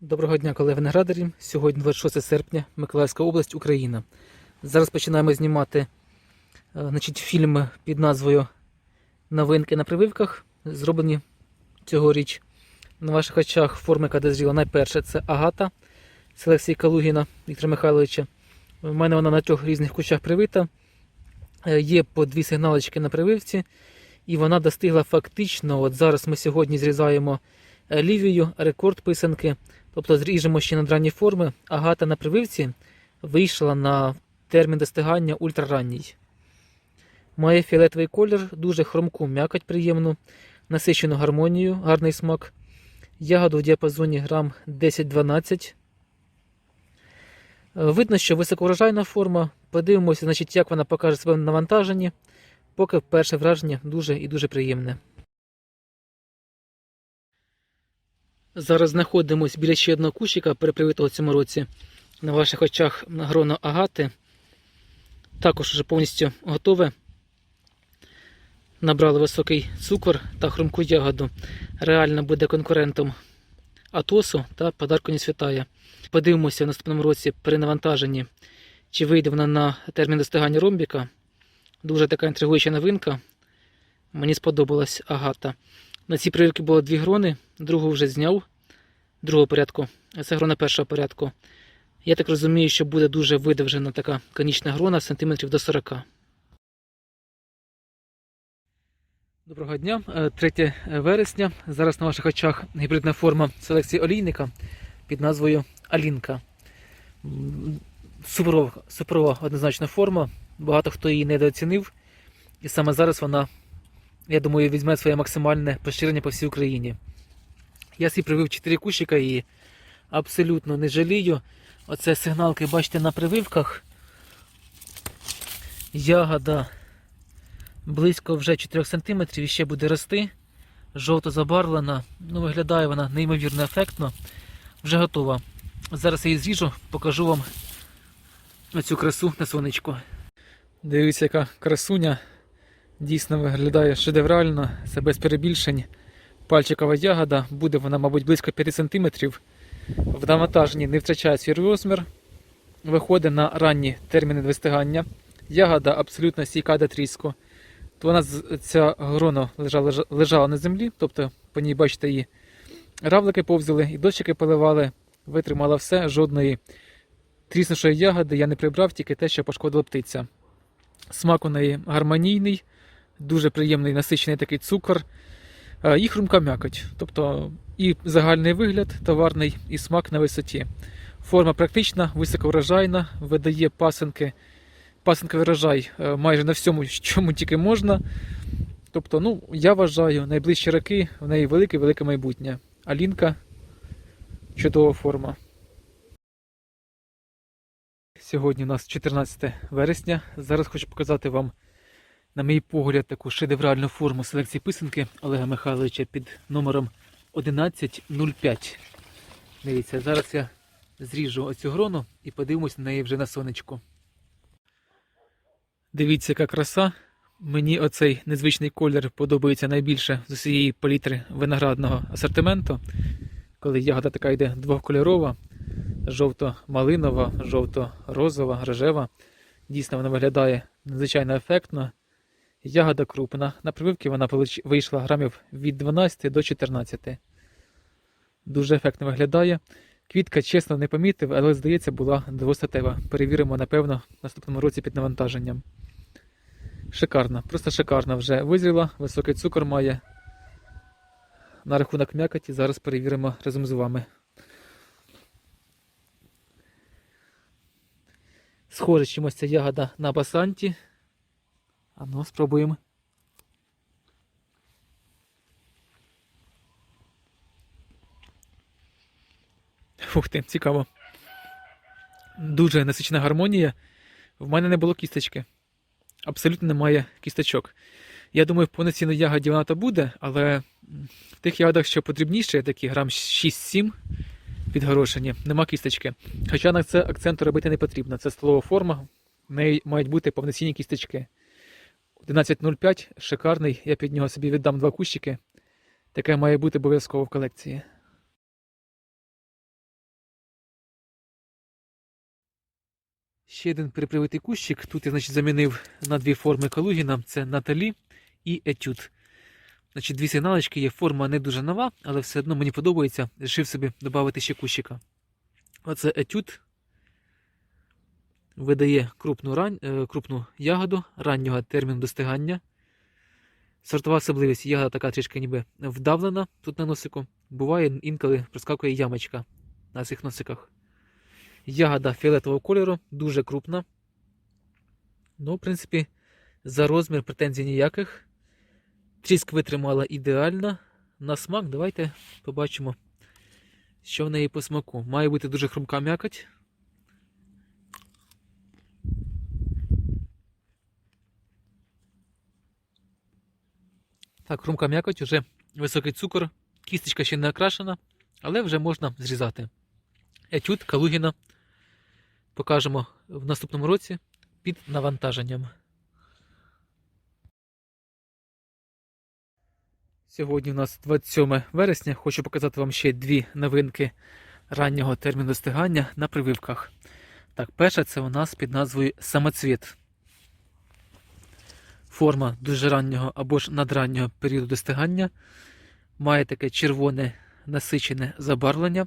Доброго дня, колеги виноградарі. Сьогодні 26 серпня, Миколаївська область, Україна. Зараз починаємо знімати е, значить, фільм під назвою Новинки на прививках, зроблені цьогоріч. На ваших очах форма, яка дозріла найперше, це Агата селекції Калугіна Віктора Михайловича. У мене вона на трьох різних кущах привита. Е, Є по дві сигналочки на прививці, і вона достигла фактично. От зараз ми сьогодні зрізаємо е, лівію, рекорд писанки. Тобто зріжемо ще на ранні форми. Агата на прививці вийшла на термін достигання ультраранній. Має фіолетовий колір, дуже хромку м'якоть приємну, насичену гармонію, гарний смак. Ягоду в діапазоні грам 10-12. Е, Видно, що високоврожайна форма. Подивимося, значить, як вона покаже себе на навантаженні. Поки перше враження дуже і дуже приємне. Зараз знаходимося біля ще одного кущика, перепривитого в цьому році. На ваших очах гроно агати. Також вже повністю готове. Набрали високий цукор та хрумку ягоду. Реально буде конкурентом Атосу та подарку не святає. Подивимося в наступному році при навантаженні, чи вийде вона на термін достигання ромбіка. Дуже така інтригуюча новинка. Мені сподобалась агата. На цій прививці було дві грони, другу вже зняв другого порядку, а це грона першого порядку. Я так розумію, що буде дуже видовжена така конічна грона сантиметрів до 40. Доброго дня, Е, 3 вересня. Зараз на ваших очах гібридна форма селекції олійника під назвою Алінка. Суперова, суперова однозначна форма. Багато хто її недооцінив. І саме зараз вона, я думаю, візьме своє максимальне поширення по всій Україні. Я свій привив 4 кущика і абсолютно не жалію. Оце сигналки, бачите, на прививках. Ягода близько вже 4 см і ще буде рости. Жовто забарвлена. Ну, виглядає вона неймовірно ефектно. Вже готова. Зараз я її зріжу, покажу вам оцю красу на сонечку. Дивіться, яка красуня. Дійсно виглядає шедеврально, це без перебільшень. Пальчикова ягода, буде вона, мабуть, близько 5 см. В навантаженні не втрачає свій розмір. Виходить на ранні терміни вистигання. Ягода абсолютно стійка до тріску. То вона ця грона лежала, лежала на землі, тобто по ній, бачите, її равлики повзали, і дощики поливали, витримала все, жодної тріснувшої ягоди я не прибрав, тільки те, що пошкодила птиця. Смак у неї гармонійний, дуже приємний насичений такий цукор. Е, І хрумка м'якоть, тобто і загальний вигляд товарний, і смак на висоті. Форма практична, високоврожайна, видає пасинки, пасинковий врожай е, майже на всьому, чому тільки можна. Тобто, ну, я вважаю, найближчі роки в неї велике-велике майбутнє. Алінка чудова форма. Сьогодні у нас 14 вересня. Зараз хочу показати вам, на мій погляд, таку шедевральну форму селекції писанки Олега Михайловича під номером 1105. Дивіться, зараз я зріжу оцю грону і подивимось на неї вже на сонечку. Дивіться, яка краса. Мені оцей незвичний колір подобається найбільше з усієї палітри виноградного асортименту. Коли ягода така йде двохкольорова, жовто-малинова, жовто-розова, рожева. Дійсно, вона виглядає надзвичайно ефектно. Ягода крупна. На прививки вона вийшла грамів від 12 до 14. Дуже ефектно виглядає. Квітка, чесно, не помітив, але здається, була двостатева. Перевіримо, напевно, в наступному році під навантаженням. Шикарна, просто шикарна вже визріла, високий цукор має. На рахунок м'якоті зараз перевіримо разом з вами. Схоже чимось ця ягода на басанті. А ну, спробуємо. Фух ти, цікаво. Дуже насичена гармонія. В мене не було кісточки. Абсолютно немає кісточок. Я думаю, повноцінно ягоді вона то буде, але в тих ягодах, що подрібніші, такі грам 6-7 підгорошені, нема кісточки. Хоча на це акценту робити не потрібно. Це столова форма, в неї мають бути повноцінні кісточки. 12.05, шикарний. Я під нього собі віддам два кущики. Таке має бути обов'язково в колекції. Ще один припривитий кущик. Тут я значить, замінив на дві форми Калугіна. Це Наталі і Етюд. Значить, Дві сигналочки є, форма не дуже нова, але все одно мені подобається. Рішив собі додати ще кущика. Оце етюд Видає крупну, рань, е, крупну ягоду раннього терміну достигання. Сортова особливість ягода така трішки ніби вдавлена тут на носику. Буває інколи проскакує ямочка на цих носиках. Ягода фіолетового кольору, дуже крупна. Ну, в принципі, за розмір претензій ніяких. Тріск витримала ідеально. На смак давайте побачимо, що в неї по смаку. Має бути дуже хрумка м'якоть. Так, хрумка м'якоть, вже високий цукор, кісточка ще не окрашена, але вже можна зрізати. Етюд Калугіна покажемо в наступному році під навантаженням. Сьогодні у нас 27 вересня. Хочу показати вам ще дві новинки раннього терміну достигання на прививках. Так, перша це у нас під назвою самоцвіт. Форма дуже раннього або ж надраннього періоду достигання. Має таке червоне насичене забарвлення.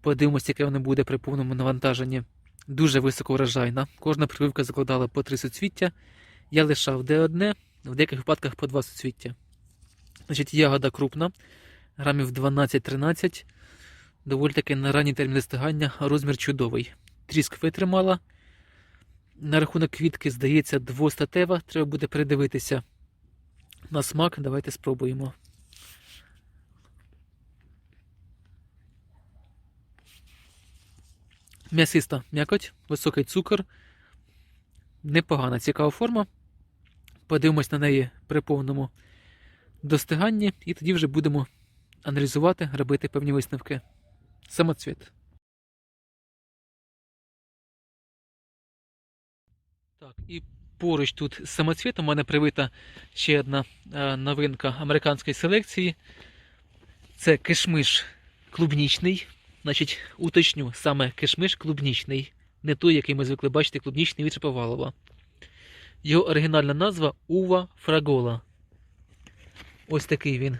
Подивимося, яке воно буде при повному навантаженні. Дуже високоврожайна. Кожна прививка закладала по три суцвіття. Я лишав де одне, в деяких випадках по два суцвіття. Значить, ягода крупна, грамів 12-13. Доволі таки на ранній термін достигання розмір чудовий. Тріск витримала. На рахунок квітки, здається, двостатева. Треба буде передивитися на смак. Давайте спробуємо. М'ясиста м'якоть, високий цукор. Непогана, цікава форма. Подивимось на неї при повному достиганні, і тоді вже будемо аналізувати, робити певні висновки. Самоцвіт. Так, і поруч тут з самоцвітом у мене привита ще одна е, новинка американської селекції. Це кишмиш клубнічний. Значить, уточню, саме кишмиш клубнічний. Не той, який ми звикли бачити, клубнічний від Шиповалова. Його оригінальна назва Ува фрагола. Ось такий він.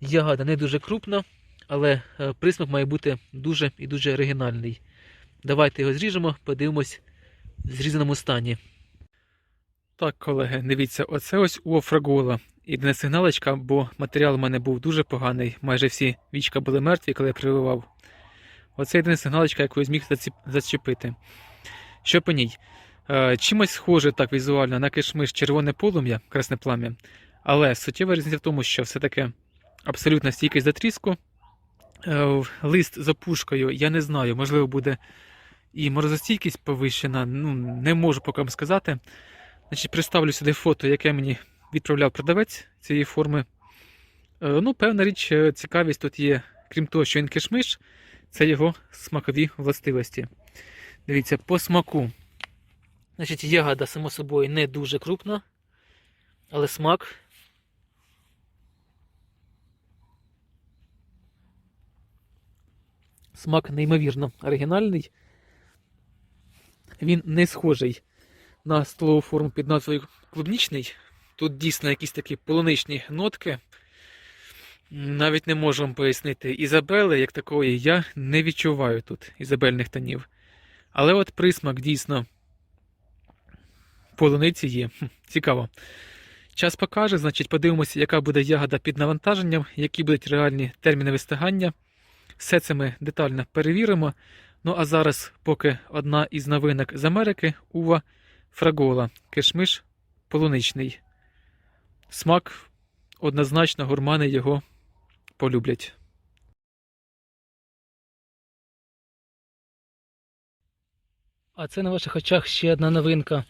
Ягода не дуже крупна, але е, присмак має бути дуже і дуже оригінальний. Давайте його зріжемо, подивимось зрізаному стані. Так, колеги, дивіться, оце ось Ува фрагола. Єдина сигналочка, бо матеріал у мене був дуже поганий. Майже всі вічка були мертві, коли я прививав. Оце єдина сигналочка, яку я зміг зачепити. Що по ній? Е, чимось схоже так візуально на кишмиш червоне полум'я, красне плам'я. Але суттєва різниця в тому, що все-таки абсолютна стійкість до тріску. Е, лист з опушкою, я не знаю, можливо, буде і морозостійкість повищена. Ну, не можу поки вам сказати. Значить, представлю сюди фото, яке мені відправляв продавець цієї форми. Е, Ну, певна річ, е, цікавість тут є, крім того, що він кишмиш, це його смакові властивості. Дивіться, по смаку. Значить, ягода, само собою, не дуже крупна, але смак. Смак неймовірно оригінальний. Він не схожий на столову форму під назвою клубнічний. Тут дійсно якісь такі полуничні нотки. Навіть не можу вам пояснити. Ізабели, як такої, я не відчуваю тут ізабельних тонів. Але от присмак дійсно полуниці є. Хм, Цікаво. Час покаже, значить, подивимося, яка буде ягода під навантаженням, які будуть реальні терміни вистигання. Все це ми детально перевіримо. Ну а зараз, поки одна із новинок з Америки Ува Фрагола, кишмиш полуничний. Смак однозначно гурмани його полюблять. А це на ваших очах ще одна новинка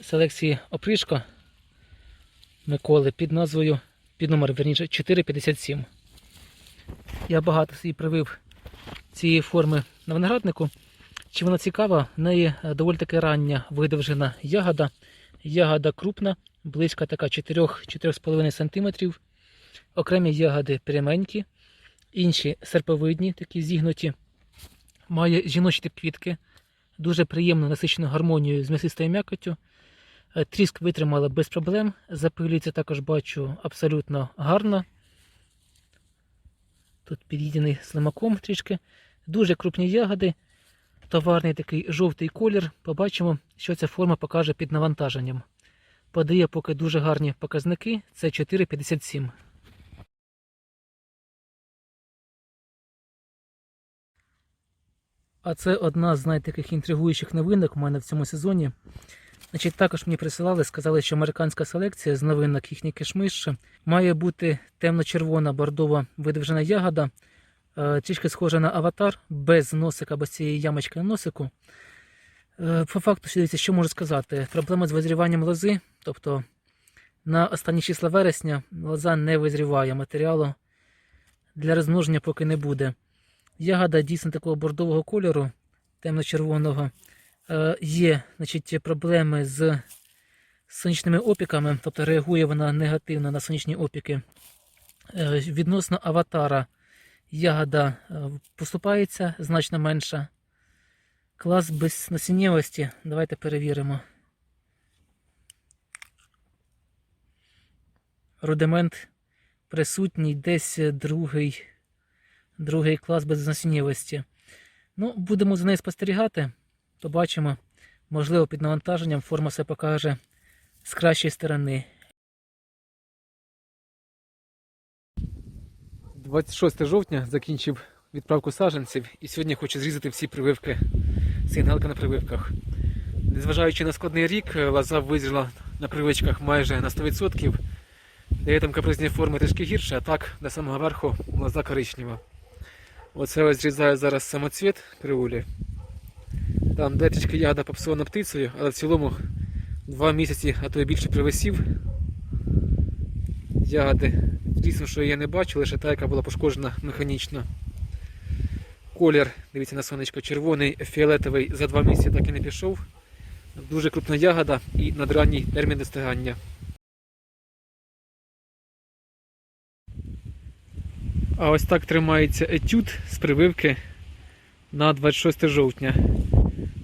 селекції опришка Миколи під назвою, під номером, верніше, 457. Я багато собі привив цієї форми на винограднику. Чи вона цікава? В неї е, доволі таки рання видовжена ягода. Ягода крупна, близько така 4-4,5 см. Окремі ягоди пряменькі, інші серповидні, такі зігнуті. Має жіночі квітки. дуже приємну насичену гармонію з м'ясистою м'якоттю. Е, Тріск витримала без проблем. Запилюється також бачу абсолютно гарно. Тут під'їдений слимаком трішки. Дуже крупні ягоди. Товарний такий жовтий колір. Побачимо, що ця форма покаже під навантаженням. Подає поки дуже гарні показники. Це 4,57. А це одна з найтаких інтригуючих новинок у мене в цьому сезоні. Значить, також мені присилали, сказали, що американська селекція з новинок їхній кишмиш має бути темно-червона бордова видовжена ягода, е, трішки схожа на аватар, без носика, без цієї ямочки на носику. Е, По факту, що можу сказати? Проблема з визріванням лози, тобто на останні числа вересня лоза не визріває матеріалу для розмноження поки не буде. Ягода дійсно такого бордового кольору, темно-червоного. Е, Є значить, проблеми з сонячними опіками, тобто реагує вона негативно на сонячні опіки. Е, Відносно аватара ягода е, поступається значно менша. Клас без насіннєвості. Давайте перевіримо. Рудимент присутній десь другий, другий клас без насіннєвості. Ну, будемо за нею спостерігати. Побачимо. Можливо, під навантаженням форма все покаже з кращої сторони. 26 жовтня закінчив відправку саджанців і сьогодні хочу зрізати всі прививки, сигналки на прививках. Незважаючи на складний рік, лоза визріла на привичках майже на 100%. Де там капризні форми трішки гірше, а так до самого верху лоза коричнева. Оце ось зрізаю зараз самоцвіт кривулі. Там трішки ягода попсована птицею, але в цілому два місяці, а то й більше привисів. Ягоди. Дійсно, що я не бачу, лише та, яка була пошкоджена механічно. Колір, дивіться на сонечко, червоний, фіолетовий за два місяці так і не пішов. Дуже крупна ягода і надранній термін достигання. А ось так тримається етюд з прививки на 26 жовтня.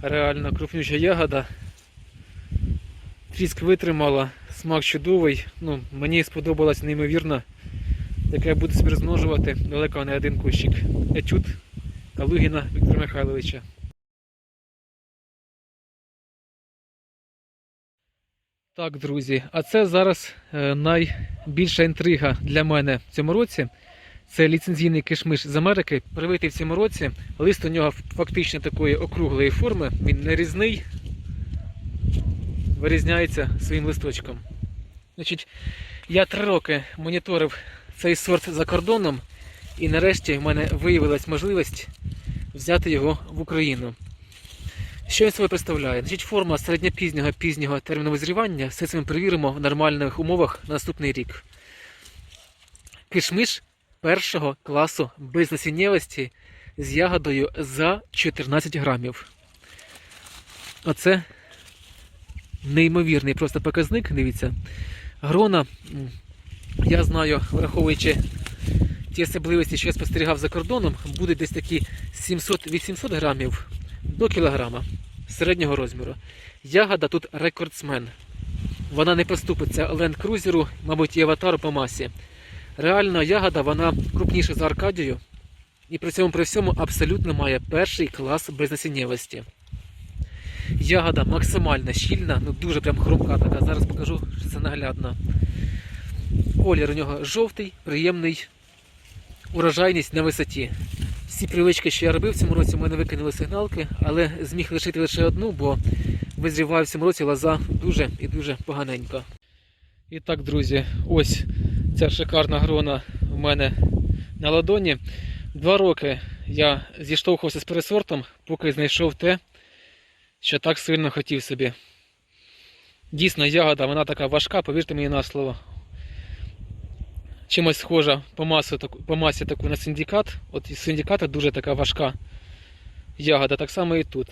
Реально крупнюча ягода. Тріск витримала, смак чудовий. Ну, мені сподобалось неймовірно, яке я буду собі розмножувати далеко не один кущик. Етюд Калугіна Віктора Михайловича. Так, друзі, а це зараз е, найбільша інтрига для мене в цьому році. Це ліцензійний кишмиш з Америки, привитий в цьому році. Лист у нього фактично такої округлої форми, він не різний, вирізняється своїм листочком. Значить, я три роки моніторив цей сорт за кордоном, і нарешті в мене виявилась можливість взяти його в Україну. Що він себе представляє? Значить, форма середньопізнього пізнього терміну визрівання. Все це ми перевіримо в нормальних умовах на наступний рік. Кишмиш першого класу без насіннєвості з ягодою за 14 грамів. Оце неймовірний просто показник. Дивіться. Грона, я знаю, враховуючи ті особливості, що я спостерігав за кордоном, буде десь такі 700-800 грамів до кілограма середнього розміру. Ягода тут рекордсмен. Вона не поступиться Land Cruiser, мабуть, і аватару по масі. Реально ягода вона крупніша за Аркадію. І при цьому при всьому абсолютно має перший клас безнасіннєвості. Ягода максимально щільна, ну дуже прям хрумка така. Зараз покажу, що це наглядно. Колір у нього жовтий, приємний, урожайність на висоті. Всі привички, що я робив в цьому році, у мене викинули сигналки, але зміг лишити лише одну, бо визріває в цьому році лоза дуже і дуже поганенько. І так, друзі, ось ця шикарна грона в мене на ладоні. Два роки я зіштовхувався з пересортом, поки знайшов те, що так сильно хотів собі. Дійсно, ягода, вона така важка, повірте мені на слово. Чимось схожа по, таку- по масі таку на синдикат. От із синдиката дуже така важка ягода, так само і тут.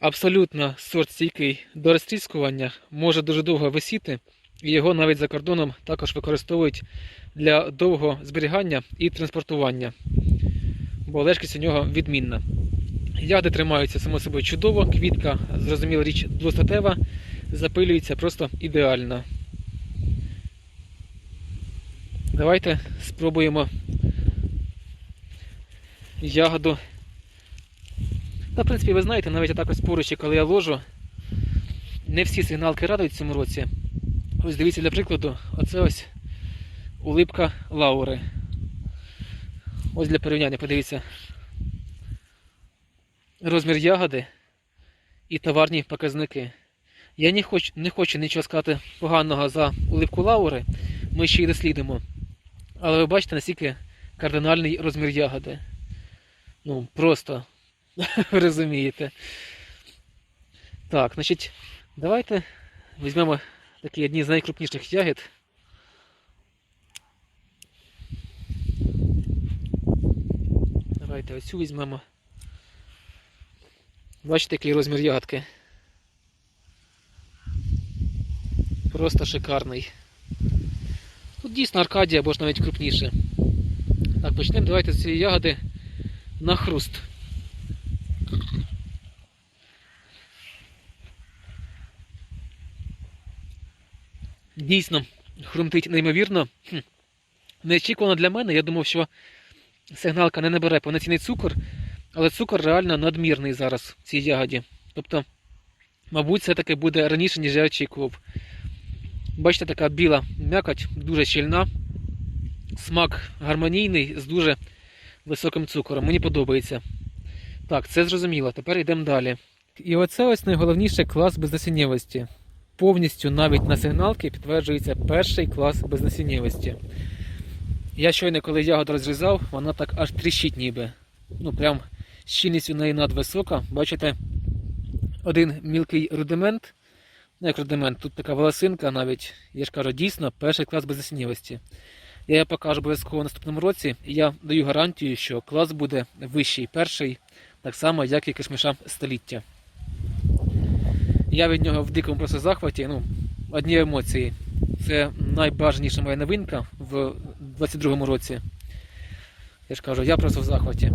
Абсолютно сорт стійкий до розтріскування, може дуже довго висіти, і його навіть за кордоном також використовують для довгого зберігання і транспортування. Бо лежкість у нього відмінна. Ягоди тримаються само собою чудово, квітка, зрозуміла річ, двостатева, запилюється просто ідеально. Давайте спробуємо ягоду. Та, в принципі, ви знаєте, навіть отак ось поруч, коли я ложу, не всі сигналки радують в цьому році. Ось дивіться для прикладу, оце ось улипка Лаури. Ось для порівняння, подивіться. Розмір ягоди і товарні показники. Я не хочу, не хочу нічого сказати поганого за улипку Лаури, ми ще її дослідимо. Але ви бачите, наскільки кардинальний розмір ягоди. Ну, просто ви розумієте. Так, значить, давайте візьмемо такі одні з найкрупніших ягід. Давайте оцю візьмемо. Бачите, який розмір ягодки. Просто шикарний. Тут дійсно Аркадія або ж навіть крупніше. Так, почнемо давайте з цієї ягоди на хруст. Дійсно, хрумтить неймовірно. Неочікувано для мене. Я думав, що сигналка не набере повноцінний цукор, але цукор реально надмірний зараз в цій ягоді. Тобто, мабуть, це таки буде раніше, ніж я очікував. Бачите, така біла м'якоть, дуже щільна. Смак гармонійний з дуже високим цукором. Мені подобається. Так, це зрозуміло. Тепер йдемо далі. І оце ось найголовніший клас безнасіннєвості. Повністю навіть на сигналки підтверджується перший клас безнасіннєвості. Я щойно, коли ягоду розрізав, вона так аж тріщить ніби. Ну, прям щільність у неї надвисока. Бачите, один мілкий рудимент. Ну, як рудимент, тут така волосинка навіть, я ж кажу, дійсно перший клас безнасіннєвості. Я її покажу обов'язково в наступному році, і я даю гарантію, що клас буде вищий, перший, так само, як і кишмиша століття. Я від нього в дикому просто захваті, ну, одні емоції. Це найбажаніша моя новинка в 22-му році. Я ж кажу, я просто в захваті.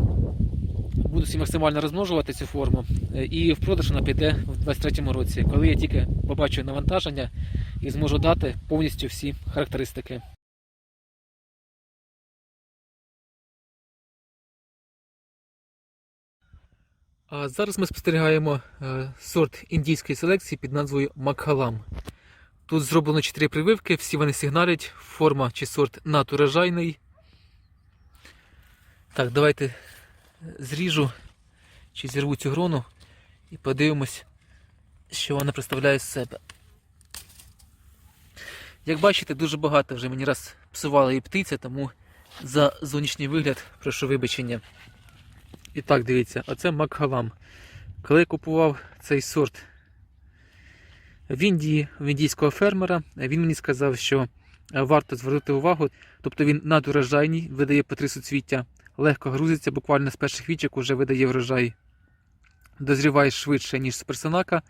Буду всі максимально розмножувати цю форму. е, І в продаж вона піде в 23-му році, коли я тільки побачу навантаження і зможу дати повністю всі характеристики. Зараз ми спостерігаємо е, сорт індійської селекції під назвою Макхалам. Тут зроблено 4 прививки, всі вони сигналять, форма чи сорт натурожайний. Так, давайте зріжу чи зірву цю грону і подивимось, що вона представляє з себе. Як бачите, дуже багато вже мені раз псувала і птиця, тому за зовнішній вигляд прошу вибачення. І так, дивіться, оце Макхалам. Коли я купував цей сорт в Індії, в індійського фермера, він мені сказав, що е, варто звернути увагу, тобто він надурожайний, видає по три суцвіття, легко грузиться, буквально з перших вічок вже видає врожай. Дозріває швидше, ніж суперсонака,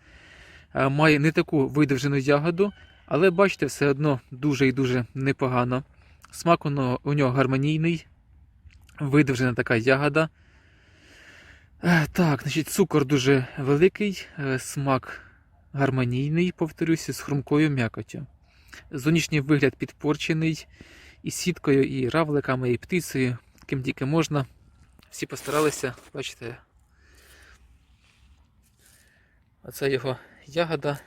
е, має не таку видовжену ягоду, але бачите, все одно дуже і дуже непогано. Смак у нього гармонійний, видовжена така ягода. Е, Так, значить, цукор дуже великий, е, смак гармонійний, повторюся, з хрумкою м'якоттю. Зовнішній вигляд підпорчений і сіткою, і равликами, і птицею, ким тільки можна. Всі постаралися, бачите. Оце його ягода.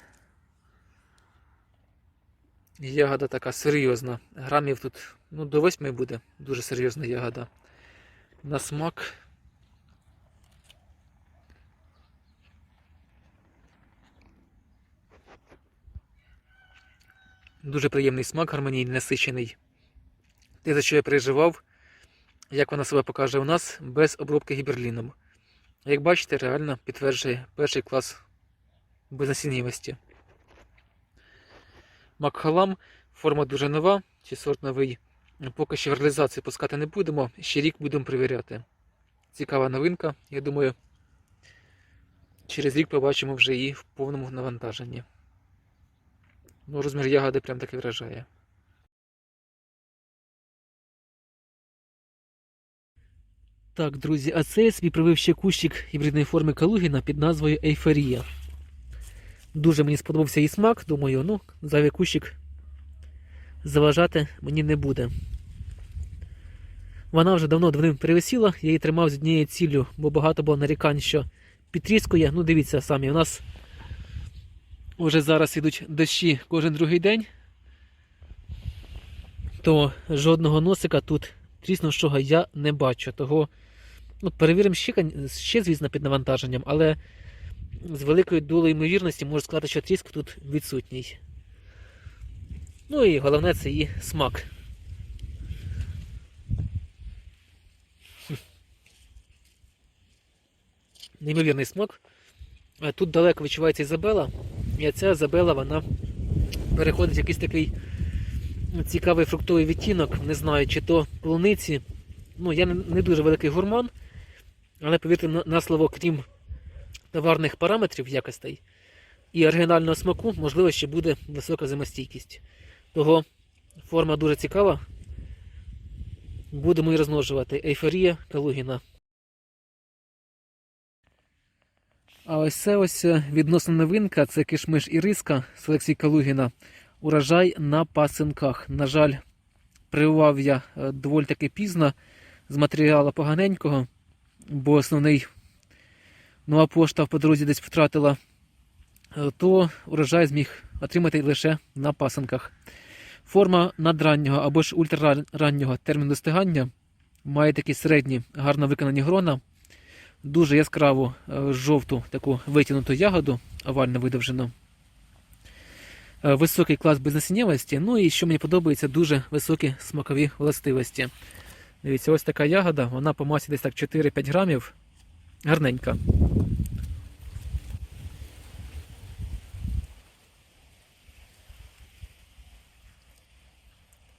Ягода така серйозна. Грамів тут ну, до 8 буде. Дуже серйозна ягода. На смак. Дуже приємний смак, гармонійний, насичений. Те, за що я переживав, як вона себе покаже у нас без обробки гіберліном. Як бачите, реально підтверджує перший клас безнасіннєвості. Макхалам, форма дуже нова, чи сорт новий. Поки що в реалізацію пускати не будемо, ще рік будемо перевіряти. Цікава новинка, я думаю, через рік побачимо вже її в повному навантаженні. Ну, розмір ягоди прям таки вражає. Так, друзі, а це я собі привив ще кущик гібридної форми Калугіна під назвою Ейфорія. Дуже мені сподобався її смак, думаю, ну, зайвий кущик заважати мені не буде. Вона вже давно давним перевисіла, я її тримав з однією ціллю, бо багато було нарікань, що підтріскує. Ну, дивіться самі, у нас вже зараз йдуть дощі кожен другий день, то жодного носика тут тріснувшого я не бачу. Того ну, перевіримо ще, ще, звісно, під навантаженням, але з великою долею ймовірності можу сказати, що тріск тут відсутній. Ну і головне це її смак. Неймовірний смак. Е, Тут далеко відчувається Ізабела, і ця Ізабела вона переходить в якийсь такий цікавий фруктовий відтінок. Не знаю, чи то полуниці. Ну, я не, дуже великий гурман, але повірте на, слово, крім товарних параметрів якостей і оригінального смаку, можливо, ще буде висока зимостійкість. Того форма дуже цікава. Будемо її розмножувати. Ейфорія Калугіна. А ось це ось е, відносна новинка це кишмиш і риска селекції Калугіна. Урожай на пасинках. На жаль, прививав я е, доволі таки пізно з матеріалу поганенького, бо основний нова пошта в по дорозі десь втратила, е, то урожай зміг отримати лише на пасинках. Форма надраннього або ж ультрараннього терміну достигання має такі середні, гарно виконані грона, дуже яскраву е, жовту таку витягнуту ягоду, овально видовжену. Е, Високий клас безнасіннєвості, ну і що мені подобається, дуже високі смакові властивості. Дивіться, ось така ягода, вона по масі десь так 4-5 грамів. Гарненька.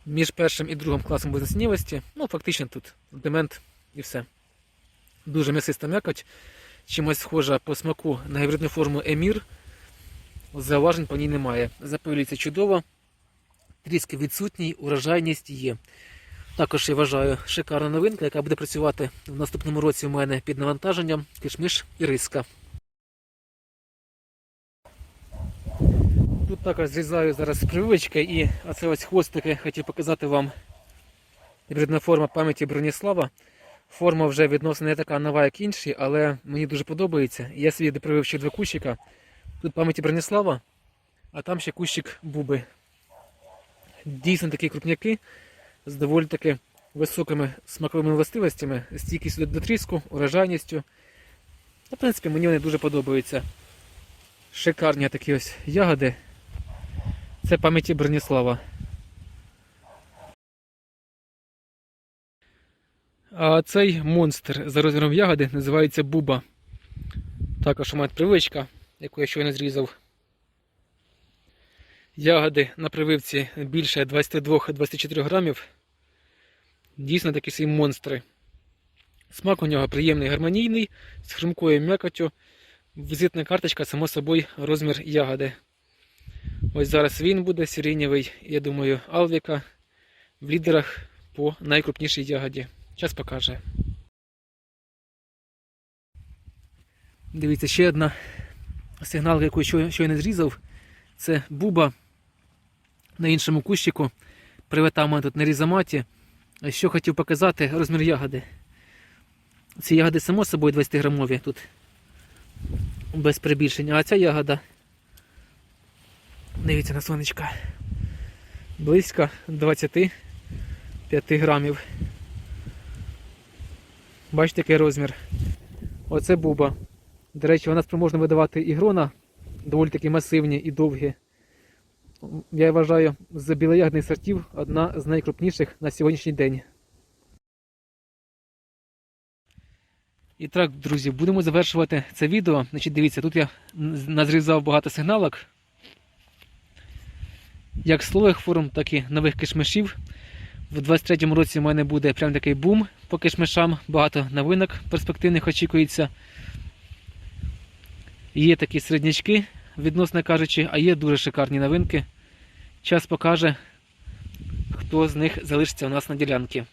Між першим і другим класом безнасіннєвості, ну фактично тут демент і все. Дуже м'ясиста м'якоть, чимось схожа по смаку на гібридну форму Емір. Зауважень по ній немає. Запилюється чудово, тріски відсутній, урожайність є. Також я вважаю шикарна новинка, яка буде працювати в наступному році у мене під навантаженням кишміш і риска. Тут також зрізаю зараз прививочки і оце ось хвостики хотів показати вам гібридна форма пам'яті Броніслава. Форма вже відносно не така нова, як інші, але мені дуже подобається. Я собі допривив ще два кущика. Тут пам'яті Броніслава, а там ще кущик буби. Дійсно такі крупняки з доволі таки високими смаковими властивостями, стійкістю до тріску, урожайністю. В принципі, мені вони дуже подобаються. Шикарні такі ось ягоди. Це пам'яті Броніслава. А цей монстр за розміром ягоди називається Буба. Також у мене привичка, яку я щойно зрізав. Ягоди на прививці більше 22-24 грамів. Дійсно такі свої монстри. Смак у нього приємний гармонійний, з хрумкою м'якотю. Візитна карточка, само собою, розмір ягоди. Ось зараз він буде сиренєвий, я думаю, Алвіка в лідерах по найкрупнішій ягоді. Час покаже. Дивіться, ще одна сигналка, яку я щойно зрізав. Це буба на іншому кущику. Привита в мене тут на різоматі. Що хотів показати, розмір ягоди. Ці ягоди, само собою 20 грамові тут. Без прибільшення. А ця ягода. Дивіться на сонечка. Близько 25 грамів. Бачите, який розмір. Оце буба. До речі, вона спроможна видавати і грона, доволі такі масивні і довгі. Я вважаю, з білоягних сортів одна з найкрупніших на сьогоднішній день. І так, друзі, будемо завершувати це відео. Значить, дивіться, тут я назрізав багато сигналок. Як слових форм, так і нових кишмишів. В 23-му році в мене буде прям такий бум по кишмишам, багато новинок перспективних очікується. Є такі середнячки, відносно кажучи, а є дуже шикарні новинки. Час покаже, хто з них залишиться у нас на ділянці.